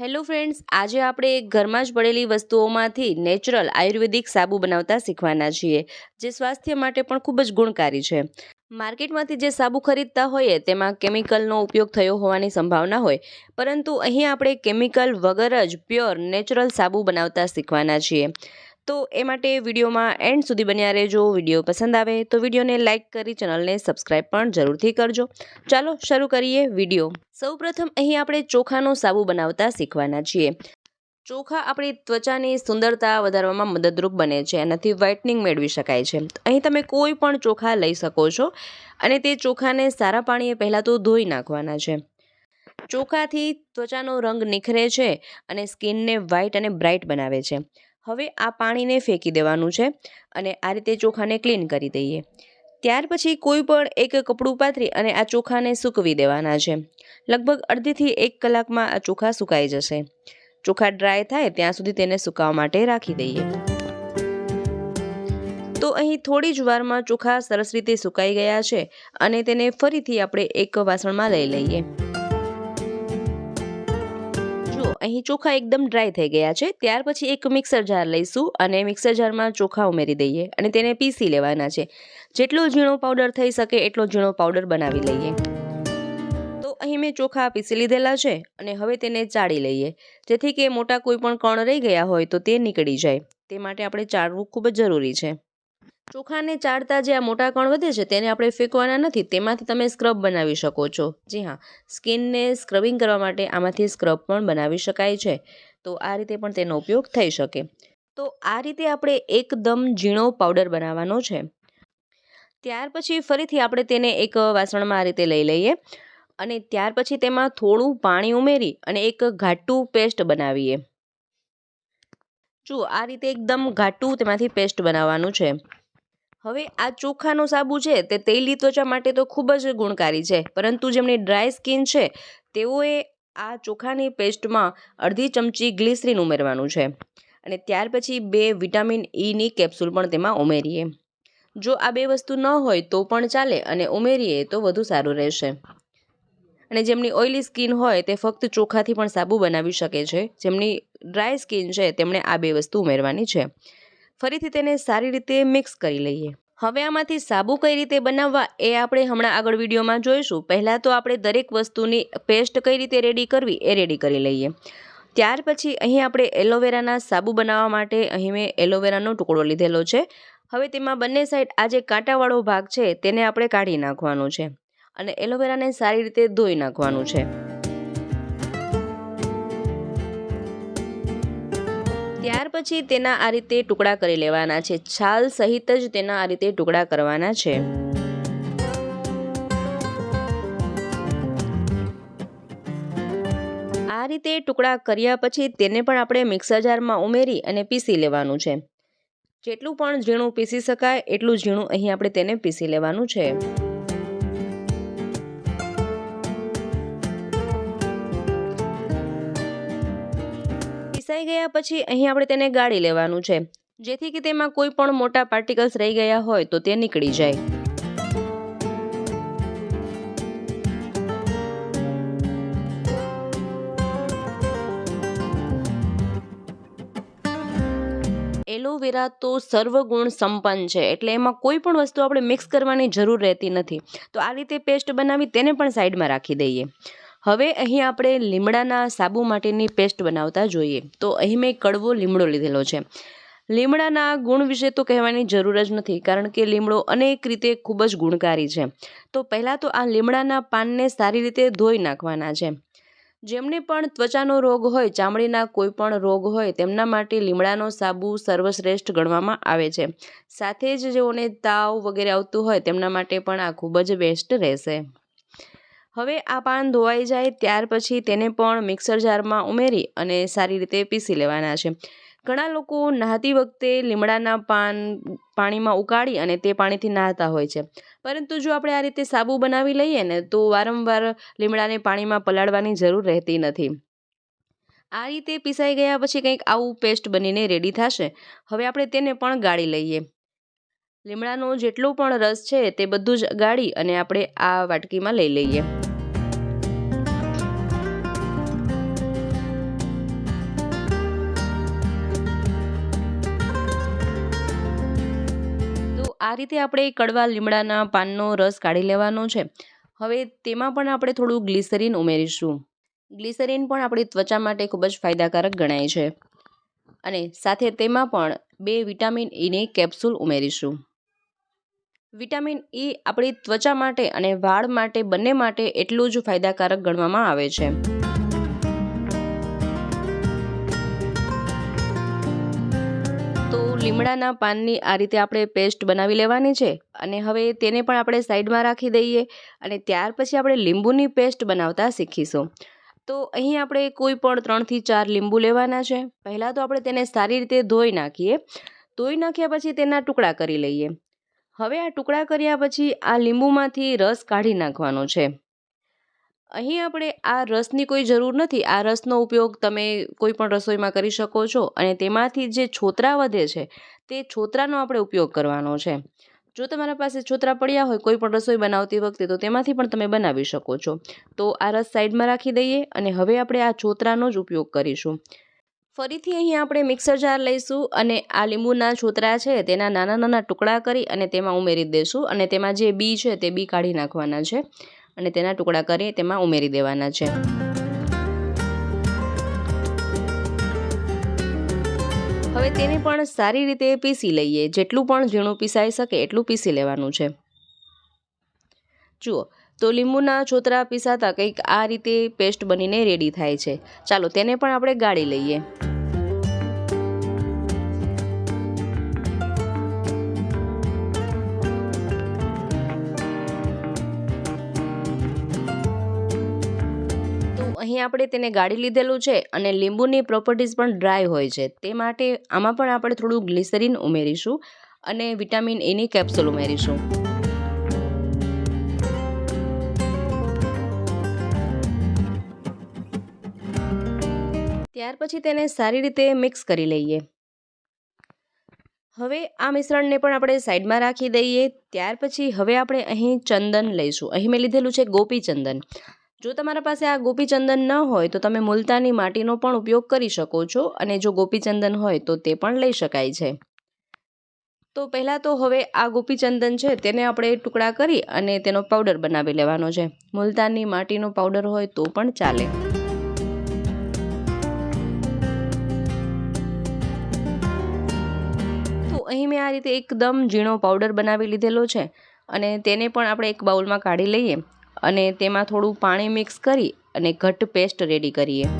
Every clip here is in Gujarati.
હેલો ફ્રેન્ડ્સ, આજે આપણે ઘરમાં જ પડેલી વસ્તુઓમાંથી નેચરલ આયુર્વેદિક સાબુ બનાવતા શીખવાના છીએ, જે સ્વાસ્થ્ય માટે પણ ખૂબ જ ગુણકારી છે. માર્કેટમાંથી જે સાબુ ખરીદતા હોઈએ, તેમાં કેમિકલનો ઉપયોગ થયો હોવાની સંભાવના હોય, પરંતુ અહીં આપણે કેમિકલ વગર જ પ્યોર નેચરલ સાબુ બનાવતા શીખવાના છીએ. તો એ માટે વિડીયોમાં એન્ડ સુધી બન્યા રહેજો. વીડિયો પસંદ આવે તો વિડીયોને લાઇક કરી ચેનલને સબસ્ક્રાઈબ પણ જરૂરથી કરજો. ચાલો શરૂ કરીએ વીડિયો. સૌપ્રથમ અહીં આપણે ચોખાનો સાબુ બનાવતા શીખવાના છીએ. ચોખા આપણી ત્વચાની સુંદરતા વધારવામાં મદદરૂપ બને છે. એનાથી વ્હાઇટનિંગ મેળવી શકાય છે. અહીં તમે કોઈ પણ ચોખા લઈ શકો છો અને તે ચોખાને સારા પાણીએ પહેલાં તો ધોઈ નાખવાના છે. ચોખાથી ત્વચાનો રંગ નિખરે છે અને સ્કિનને વ્હાઇટ અને બ્રાઇટ બનાવે છે. હવે આ પાણીને ફેંકી દેવાનું છે અને આ રીતે ચોખાને ક્લીન કરી દઈએ. ત્યાર પછી કોઈ પણ એક કપડું પાથરી અને આ ચોખાને સૂકવી દેવાના છે. લગભગ અડધીથી એક કલાકમાં આ ચોખા સુકાઈ જશે. ચોખા ડ્રાય થાય ત્યાં સુધી તેને સુકાવા માટે રાખી દઈએ. તો અહીં થોડી જ વારમાં ચોખા સરસ રીતે સુકાઈ ગયા છે અને તેને ફરીથી આપણે એક વાસણમાં લઈ લઈએ. અહીં ચોખા એકદમ ડ્રાય થઈ ગયા છે. ત્યાર પછી એક મિક્સર જાર લઈશું અને મિક્સર જારમાં ચોખા ઉમેરી દઈએ અને તેને પીસી લેવાના છે. જેટલો ઝીણો પાવડર થઈ શકે એટલો ઝીણો પાવડર બનાવી લઈએ. તો અહીં મેં ચોખા પીસી લીધેલા છે અને હવે તેને ચાળી લઈએ. જેથી કે મોટા કોઈ પણ કણ રહી ગયા હોય તો તે નીકળી જાય. તે માટે આપણે ચાળવું ખૂબ જ જરૂરી છે. ચોખાને ચાળતા જે આ મોટા કણ વધે છે તેને આપણે ફેંકવાના નથી, તેમાંથી તમે સ્ક્રબ બનાવી શકો છો. જી હા, સ્કિનને સ્ક્રબિંગ કરવા માટે આમાંથી સ્ક્રબ પણ બનાવી શકાય છે. તો આ રીતે પણ તેનો ઉપયોગ થઈ શકે. તો આ રીતે આપણે એકદમ ઝીણો પાવડર બનાવવાનો છે. ત્યાર પછી ફરીથી આપણે તેને એક વાસણમાં આ રીતે લઈ લઈએ અને ત્યાર પછી તેમાં થોડું પાણી ઉમેરી અને એક ઘાટું પેસ્ટ બનાવીએ. જુઓ, આ રીતે એકદમ ઘાટું તેમાંથી પેસ્ટ બનાવવાનું છે. હવે આ ચોખાનો સાબુ છે તે તેલી ત્વચા માટે તો ખૂબ જ ગુણકારી છે. પરંતુ જેમની ડ્રાય સ્કિન છે, તેઓએ આ ચોખાની પેસ્ટમાં અડધી ચમચી ગ્લિસરીન ઉમેરવાનું છે અને ત્યાર પછી બે વિટામિન ઈની કેપ્સ્યુલ પણ તેમાં ઉમેરીએ. જો આ બે વસ્તુ ન હોય તો પણ ચાલે અને ઉમેરીએ તો વધુ સારું રહેશે. અને જેમની ઓઇલી સ્કિન હોય તે ફક્ત ચોખાથી પણ સાબુ બનાવી શકે છે. જેમની ડ્રાય સ્કિન છે, તેમણે આ બે વસ્તુ ઉમેરવાની છે. ફરીથી તેને સારી રીતે મિક્સ કરી લઈએ. હવે આમાંથી સાબુ કઈ રીતે બનાવવા એ આપણે હમણાં આગળ વિડીયોમાં જોઈશું. પહેલાં તો આપણે દરેક વસ્તુની પેસ્ટ કઈ રીતે રેડી કરવી એ રેડી કરી લઈએ. ત્યાર પછી અહીં આપણે એલોવેરાના સાબુ બનાવવા માટે અહીં મેં એલોવેરાનો ટુકડો લીધેલો છે. હવે તેમાં બંને સાઈડ આ જે કાંટાવાળો ભાગ છે તેને આપણે કાઢી નાખવાનો છે. અને એલોવેરાને સારી રીતે ધોઈ નાખવાનું છે. ત્યાર પછી તેના આ રીતે ટુકડા કરી લેવાના છે. છાલ સહિત જ તેના આ રીતે ટુકડા કરવાના છે. આ રીતે ટુકડા કર્યા પછી તેને પણ આપણે મિક્સર જારમાં ઉમેરી અને પીસી લેવાનું છે. જેટલું પણ ઝીણું પીસી શકાય એટલું ઝીણું અહીં આપણે તેને પીસી લેવાનું છે. પીસાઈ ગયા પછી અહીં આપણે તેને ગાળી લેવાનું છે. જેથી કે તેમાં કોઈ પણ મોટા પાર્ટિકલ્સ રહી ગયા હોય તો તે નીકળી જાય. એલોવેરા તો સર્વગુણ સંપન્ન છે, એટલે એમાં કોઈ પણ વસ્તુ આપણે મિક્સ કરવાની જરૂર રહેતી નથી. તો આ રીતે પેસ્ટ બનાવી તેને પણ સાઈડમાં રાખી દઈએ. હવે અહીં આપણે લીમડાના સાબુ માટેની પેસ્ટ બનાવતા જોઈએ. તો અહીં મેં કડવો લીમડો લીધેલો છે. લીમડાના ગુણ વિશે તો કહેવાની જરૂર જ નથી, કારણ કે લીમડો અનેક રીતે ખૂબ જ ગુણકારી છે. તો પહેલાં તો આ લીમડાના પાનને સારી રીતે ધોઈ નાખવાના છે. જેમને પણ ત્વચાનો રોગ હોય, ચામડીના કોઈ પણ રોગ હોય, તેમના માટે લીમડાનો સાબુ સર્વશ્રેષ્ઠ ગણવામાં આવે છે. સાથે જ જેઓને તાવ વગેરે આવતું હોય, તેમના માટે પણ આ ખૂબ જ બેસ્ટ રહેશે. હવે આ પાન ધોવાઈ જાય ત્યાર પછી તેને પણ મિક્સર જારમાં ઉમેરી અને સારી રીતે પીસી લેવાના છે. ઘણા લોકો નહાતી વખતે લીમડાના પાન પાણીમાં ઉકાળી અને તે પાણીથી નહાતા હોય છે. પરંતુ જો આપણે આ રીતે સાબુ બનાવી લઈએ ને તો વારંવાર લીમડાને પાણીમાં પલાળવાની જરૂર રહેતી નથી. આ રીતે પીસાઈ ગયા પછી કંઈક આવું પેસ્ટ બનીને રેડી થશે. હવે આપણે તેને પણ ગાળી લઈએ. લીમડાનો જેટલો પણ રસ છે તે બધું જ ગાળી અને આપણે આ વાટકીમાં લઈ લઈએ. તો આ રીતે આપણે કડવા લીમડાના પાનનો રસ કાઢી લેવાનો છે. હવે તેમાં પણ આપણે થોડું ગ્લિસરીન ઉમેરીશું. ગ્લિસરીન પણ આપણી ત્વચા માટે ખૂબ જ ફાયદાકારક ગણાય છે. અને સાથે તેમાં પણ બે વિટામિન e ઈને કેપ્સ્યુલ ઉમેરીશું. વિટામિન ઇ આપણી ત્વચા માટે અને વાળ માટે બંને માટે એટલું જ ફાયદાકારક ગણવામાં આવે છે. તો લીમડાના પાનની આ રીતે આપણે પેસ્ટ બનાવી લેવાની છે અને હવે તેને પણ આપણે સાઈડમાં રાખી દઈએ અને ત્યાર પછી આપણે લીંબુની પેસ્ટ બનાવતા શીખીશું. તો અહીં આપણે કોઈ પણ ત્રણથી ચાર લીંબુ લેવાના છે. પહેલાં તો આપણે તેને સારી રીતે ધોઈ નાખીએ. ધોઈ નાખ્યા પછી તેના ટુકડા કરી લઈએ. હવે આ ટુકડા કર્યા પછી આ લીંબુમાંથી રસ કાઢી નાખવાનો છે. અહીં આપણે આ રસની કોઈ જરૂર નથી. આ રસનો ઉપયોગ તમે કોઈ પણ રસોઈમાં કરી શકો છો અને તેમાંથી જે છોતરા વધે છે, તે છોતરાનો આપણે ઉપયોગ કરવાનો છે. જો તમારા પાસે છોતરા પડ્યા હોય, કોઈ પણ રસોઈ બનાવતી વખતે, તો તેમાંથી પણ તમે બનાવી શકો છો. તો આ રસ સાઈડમાં રાખી દઈએ અને હવે આપણે આ છોતરાનો જ ઉપયોગ કરીશું. ફરીથી અહીં આપણે મિક્સર જાર લઈશું અને આ લીંબુના છોતરા છે તેના નાના નાના ટુકડા કરી અને તેમાં ઉમેરી દઈશું અને તેમાં જે બી છે તે બી કાઢી નાખવાના છે. અને તેના ટુકડા કરી તેમાં ઉમેરી દેવાના છે. હવે તેને પણ સારી રીતે પીસી લઈએ. જેટલું પણ ઝીણું પીસાઈ શકે એટલું પીસી લેવાનું છે. જુઓ, તો લીંબુના છોતરા પીસાતા કંઈક આ રીતે પેસ્ટ બનીને રેડી થાય છે. ચાલો તેને પણ આપણે ગાળી લઈએ. અહીં આપણે તેને ગાળી લીધેલું છે અને લીંબુની પ્રોપર્ટીઝ પણ ડ્રાય હોય છે. તે માટે આમાં પણ આપણે થોડું ગ્લિસરીન ઉમેરીશું અને વિટામિન એની કેપ્સ્યુલ ઉમેરીશું. ત્યાર પછી તેને સારી રીતે મિક્સ કરી લઈએ. હવે આ મિશ્રણને પણ આપણે સાઈડમાં રાખી દઈએ. ત્યાર પછી હવે આપણે અહીં ચંદન લઈશું. અહીં મેં લીધેલું છે ગોપી ચંદન. જો તમારા પાસે આ ગોપીચંદન ન હોય, તો તમે મુલતાની માટીનો પણ ઉપયોગ કરી શકો છો અને જો ગોપીચંદન હોય, તો તે પણ લઈ શકાય છે. તો પહેલાં તો હવે આ ગોપીચંદન છે, તેને આપણે ટુકડા કરી અને તેનો પાવડર બનાવી લેવાનો છે. મુલતાની માટીનો પાવડર હોય, તો પણ ચાલે. તો અહીં મેં આ રીતે એકદમ ઝીણો પાવડર બનાવી લીધેલો છે અને તેને પણ આપણે એક બાઉલમાં કાઢી લઈએ. અને તેમાં થોડું પાણી મિક્સ કરી અને ઘટ્ટ પેસ્ટ રેડી કરીએ.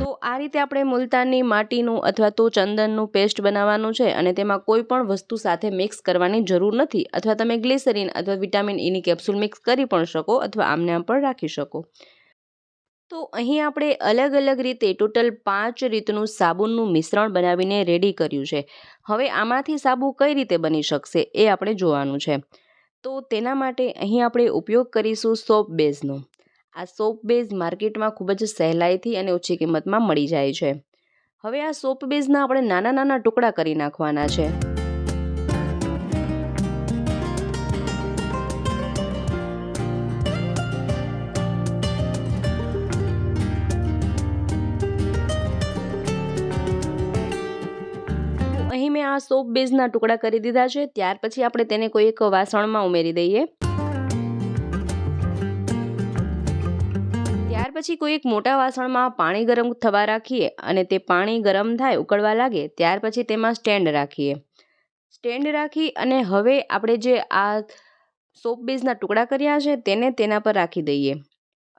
તો આ રીતે આપણે મુલતાની માટીનું અથવા તો ચંદનનું પેસ્ટ બનાવવાનું છે અને તેમાં કોઈ પણ વસ્તુ સાથે મિક્સ કરવાની જરૂર નથી અથવા તમે ગ્લિસરીન અથવા વિટામિન ઈની કેપ્સ્યુલ મિક્સ કરી પણ શકો અથવા આમને આમ પણ રાખી શકો. તો અહીં આપણે અલગ અલગ રીતે ટોટલ પાંચ રીતનું સાબુનનું મિશ્રણ બનાવીને રેડી કર્યું છે. હવે આમાંથી સાબુ કઈ રીતે બની શકશે એ આપણે જોવાનું છે. તો તેના માટે અહીં આપણે ઉપયોગ કરીશું સોપ બેઝનો આ સોપ બેઝ માર્કેટમાં ખૂબ જ સહેલાઈથી અને ઓછી કિંમતમાં મળી જાય છે. હવે આ સોપ બેઝના આપણે નાના નાના ટુકડા કરી નાખવાના છે. આ સોપ બેઝના ટુકડા કરી દીધા છે. ત્યાર પછી આપણે તેને કોઈ એક વાસણમાં ઉમેરી દઈએ. ત્યાર પછી કોઈ એક મોટા વાસણમાં પાણી ગરમ થવા રાખીએ અને તે પાણી ગરમ થાય ઉકળવા લાગે, ત્યાર પછી તેમાં સ્ટેન્ડ રાખીએ. સ્ટેન્ડ રાખી અને હવે આપણે જે આ સોપ બેઝના ટુકડા કર્યા છે તેને તેના પર રાખી દઈએ.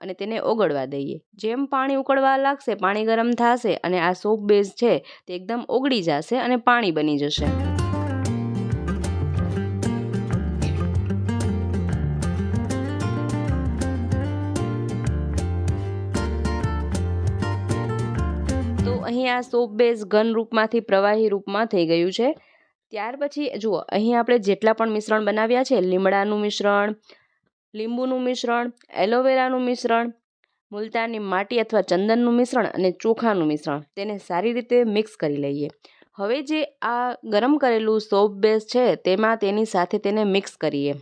અને તેને ઓગળવા દઈએ. જેમ પાણી ઉકળવા લાગશે, પાણી ગરમ થશે અને આ સોપ બેઝ છે તે એકદમ ઓગળી જશે અને પાણી બની જશે. તો અહીં આ સોપ બેઝ ઘન રૂપમાંથી પ્રવાહી રૂપમાં થઈ ગયું છે. ત્યાર પછી જુઓ, અહીં આપણે જેટલા પણ મિશ્રણ બનાવ્યા છે, લીમડાનું મિશ્રણ લીંબુનું મિશ્રણ, એલોવેરાનું મિશ્રણ મુલતાની માટી અથવા ચંદનનું મિશ્રણ અને ચોખાનું મિશ્રણ. તેને સારી રીતે મિક્સ કરી લઈએ. હવે જે આ ગરમ કરેલું સોપ બેઝ છે, તેમાં તેની સાથે તેને મિક્સ કરીએ.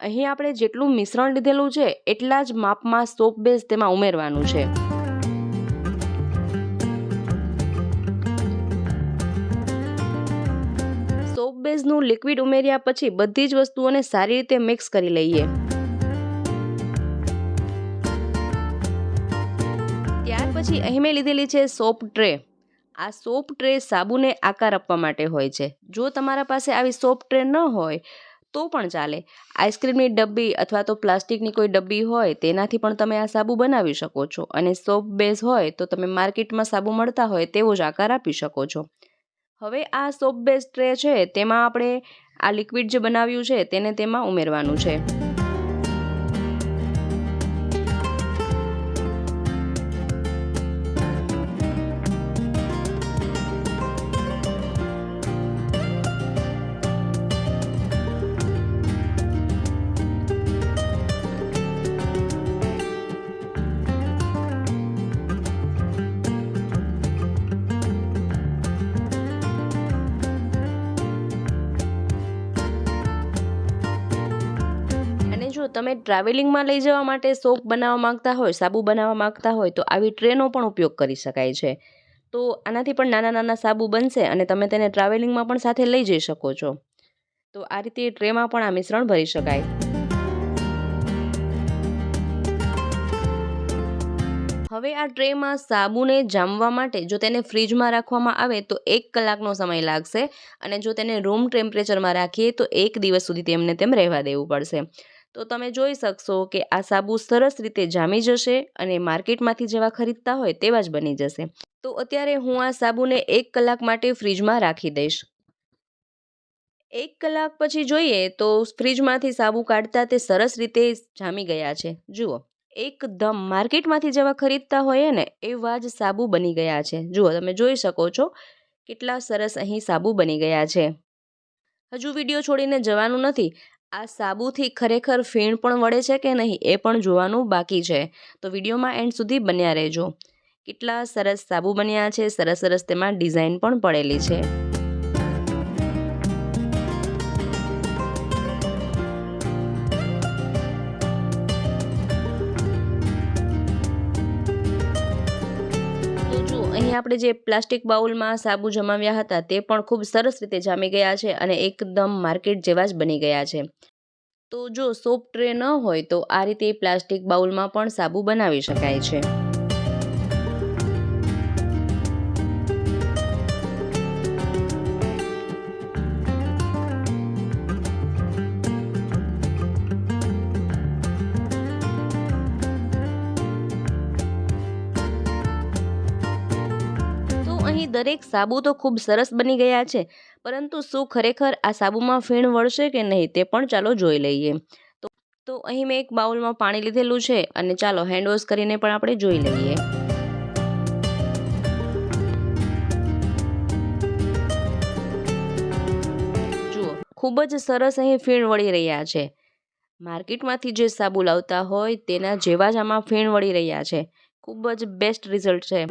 અહીં આપણે જેટલું મિશ્રણ લીધેલું છે, એટલા જ માપમાં સોપ બેઝ તેમાં ઉમેરવાનું છે. સોપ બેઝનું લિક્વિડ ઉમેર્યા પછી બધી જ વસ્તુઓને સારી રીતે મિક્સ કરી લઈએ. પછી અહીં મેં લીધેલી છે સોપ ટ્રે. આ સોપ ટ્રે સાબુને આકાર આપવા માટે હોય છે. જો તમારા પાસે આવી સોપ ટ્રે ન હોય, તો પણ ચાલે. આઈસ્ક્રીમની ડબ્બી અથવા તો પ્લાસ્ટિકની કોઈ ડબ્બી હોય, તેનાથી પણ તમે આ સાબુ બનાવી શકો છો. અને સોપ બેઝ હોય, તો તમે માર્કેટમાં સાબુ મળતા હોય, તેવો જ આકાર આપી શકો છો. હવે આ સોપ બેઝ ટ્રે છે, તેમાં આપણે આ લિક્વિડ જે બનાવ્યું છે, તેને તેમાં ઉમેરવાનું છે. તમે ટ્રાવેલિંગમાં લઈ જવા માટે સોપ બનાવવા માંગતા હોય, સાબુ બનાવવા માંગતા હોય, તો આવી ટ્રેનો પણ ઉપયોગ કરી શકાય છે. તો આનાથી પણ નાના નાના સાબુ બનશે અને તમે તેને ટ્રાવેલિંગમાં પણ સાથે લઈ જઈ શકો છો. તો આ રીતે ટ્રેમાં પણ આ મિશ્રણ ભરી શકાય. હવે આ ટ્રેમાં સાબુને જામવા માટે જો તેને ફ્રીજમાં રાખવામાં આવે, તો એક કલાકનો સમય લાગશે અને જો તેને રૂમ ટેમ્પરેચરમાં રાખીએ, તો એક દિવસ સુધી તેમને તેમ રહેવા દેવું પડશે. તો તમે જોઈ શકશો કે આ સાબુ સરસ રીતે જામી જશે અને માર્કેટમાંથી જેવા ખરીદતા હોય તેવા જ બની જશે. તો અત્યારે હું આ સાબુને એક કલાક માટે ફ્રીજમાં રાખી દઈશ. એક કલાક પછી જોઈએ તો ફ્રીજમાંથી સાબુ કાઢતા તે સરસ રીતે જામી ગયા છે. જુઓ, એકદમ માર્કેટમાંથી જેવા ખરીદતા હોઈએ ને એવા જ સાબુ બની ગયા છે. જુઓ, તમે જોઈ શકો છો કેટલા સરસ અહીં સાબુ બની ગયા છે. હજુ વીડિયો છોડીને જવાનું નથી. આ સાબુથી ખરેખર ફીણ પણ વળે છે કે નહીં એ પણ જોવાનું બાકી છે. તો વિડીયોમાં એન્ડ સુધી બન્યા રહેજો. કેટલા સરસ સાબુ બન્યા છે, સરસ સરસ તેમાં ડિઝાઇન પણ પડેલી છે. આપણે જે પ્લાસ્ટિક બાઉલમાં સાબુ જમાવ્યા હતા તે પણ ખૂબ સરસ રીતે જામી ગયા છે અને એકદમ માર્કેટ જેવા જ બની ગયા છે. તો જો સોપ ટ્રે ન હોય તો આ રીતે પ્લાસ્ટિક બાઉલમાં પણ સાબુ બનાવી શકાય છે. દરેક સાબુ તો ખૂબ સરસ બની ગયા છે, પરંતુ શું ખરેખર આ સાબુમાં ફીણ વળશે કે નહીં તે પણ ચાલો જોઈ લઈએ. તો તો અહીં મેં એક બાઉલમાં પાણી લીધેલું છે અને ચાલો હેન્ડ વોશ કરીને પણ આપણે જોઈ લઈએ. ખૂબ જ સરસ અહીં ફીણ વળી રહ્યા છે. માર્કેટમાંથી જે સાબુ લાવતા હોય તેના જેવા જ આમાં ફીણ વળી રહ્યા છે. ખૂબ જ બેસ્ટ રિઝલ્ટ છે.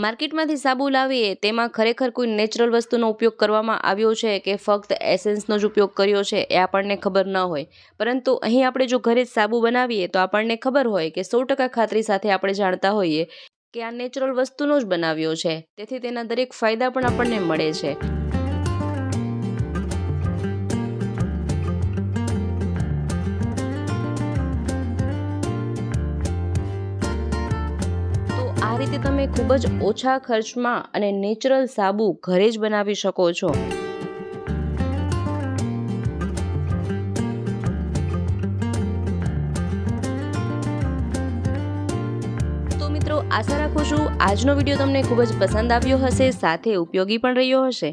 માર્કેટમાંથી સાબુ લાવીએ, તેમાં ખરેખર કોઈ નેચરલ વસ્તુનો ઉપયોગ કરવામાં આવ્યો છે કે ફક્ત એસેન્સનો જ ઉપયોગ કર્યો છે એ આપણને ખબર ન હોય. પરંતુ અહીં આપણે જો ઘરે જ સાબુ બનાવીએ તો આપણને ખબર હોય કે સો ટકા ખાતરી સાથે આપણે જાણતા હોઈએ કે આ નેચરલ વસ્તુનો જ બનાવ્યો છે. તેથી તેના દરેક ફાયદા પણ આપણને મળે છે. રીતે તમે ખૂબ જ ઓછા ખર્ચમાં અને નેચરલ સાબુ ઘરે જ બનાવી શકો છો. તો મિત્રો, આશા રાખું છું, આજનો વીડિયો તમને ખૂબ જ પસંદ આવ્યો હશે, સાથે ઉપયોગી પણ રહ્યો હશે.